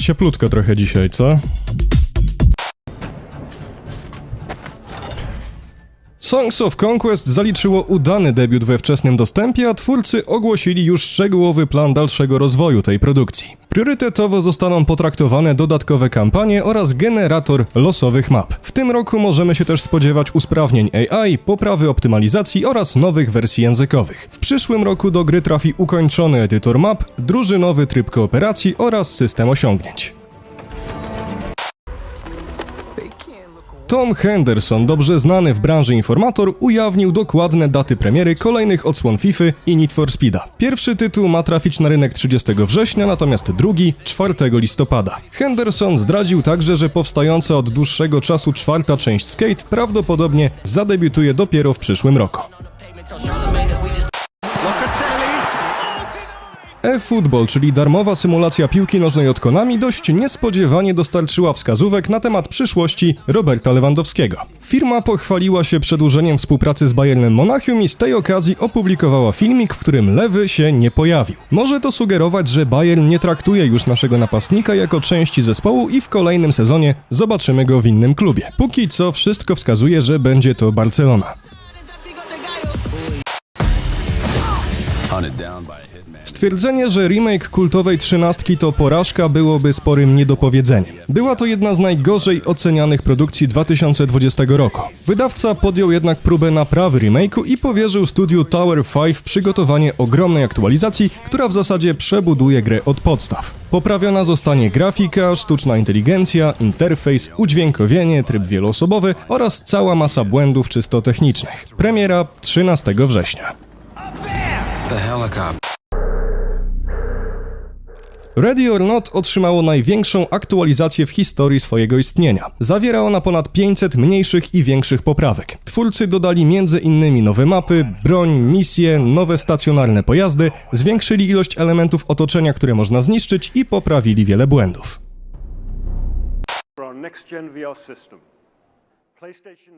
Cieplutko trochę dzisiaj, co? Songs of Conquest zaliczyło udany debiut we wczesnym dostępie, a twórcy ogłosili już szczegółowy plan dalszego rozwoju tej produkcji. Priorytetowo zostaną potraktowane dodatkowe kampanie oraz generator losowych map. W tym roku możemy się też spodziewać usprawnień AI, poprawy optymalizacji oraz nowych wersji językowych. W przyszłym roku do gry trafi ukończony edytor map, drużynowy tryb kooperacji oraz system osiągnięć. Tom Henderson, dobrze znany w branży informator, ujawnił dokładne daty premiery kolejnych odsłon FIFA i Need for Speeda. Pierwszy tytuł ma trafić na rynek 30 września, natomiast drugi 4 listopada. Henderson zdradził także, że powstająca od dłuższego czasu czwarta część Skate prawdopodobnie zadebiutuje dopiero w przyszłym roku. eFootball, czyli darmowa symulacja piłki nożnej od Konami, dość niespodziewanie dostarczyła wskazówek na temat przyszłości Roberta Lewandowskiego. Firma pochwaliła się przedłużeniem współpracy z Bayernem Monachium i z tej okazji opublikowała filmik, w którym Lewy się nie pojawił. Może to sugerować, że Bayern nie traktuje już naszego napastnika jako części zespołu i w kolejnym sezonie zobaczymy go w innym klubie. Póki co wszystko wskazuje, że będzie to Barcelona. Hunted down by. Stwierdzenie, że remake kultowej trzynastki to porażka byłoby sporym niedopowiedzeniem. Była to jedna z najgorzej ocenianych produkcji 2020 roku. Wydawca podjął jednak próbę naprawy remake'u i powierzył studiu Tower 5 przygotowanie ogromnej aktualizacji, która w zasadzie przebuduje grę od podstaw. Poprawiona zostanie grafika, sztuczna inteligencja, interfejs, udźwiękowienie, tryb wieloosobowy oraz cała masa błędów czysto technicznych. Premiera 13 września. The helicopter. Ready or Not otrzymało największą aktualizację w historii swojego istnienia. Zawiera ona ponad 500 mniejszych i większych poprawek. Twórcy dodali m.in. nowe mapy, broń, misje, nowe stacjonarne pojazdy, zwiększyli ilość elementów otoczenia, które można zniszczyć i poprawili wiele błędów. for our next gen VR system.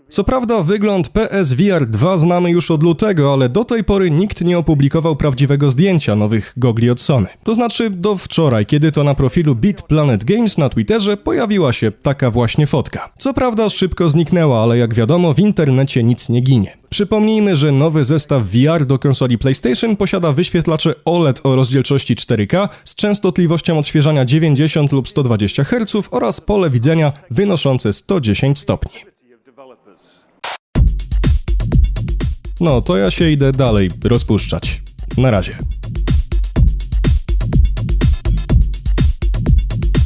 Co prawda wygląd PSVR 2 znamy już od lutego, ale do tej pory nikt nie opublikował prawdziwego zdjęcia nowych gogli od Sony. To znaczy do wczoraj, kiedy to na profilu Beat Planet Games na Twitterze pojawiła się taka właśnie fotka. Co prawda szybko zniknęła, ale jak wiadomo w internecie nic nie ginie. Przypomnijmy, że nowy zestaw VR do konsoli PlayStation posiada wyświetlacze OLED o rozdzielczości 4K z częstotliwością odświeżania 90 lub 120 Hz oraz pole widzenia wynoszące 110 stopni. No, to ja się idę dalej rozpuszczać. Na razie.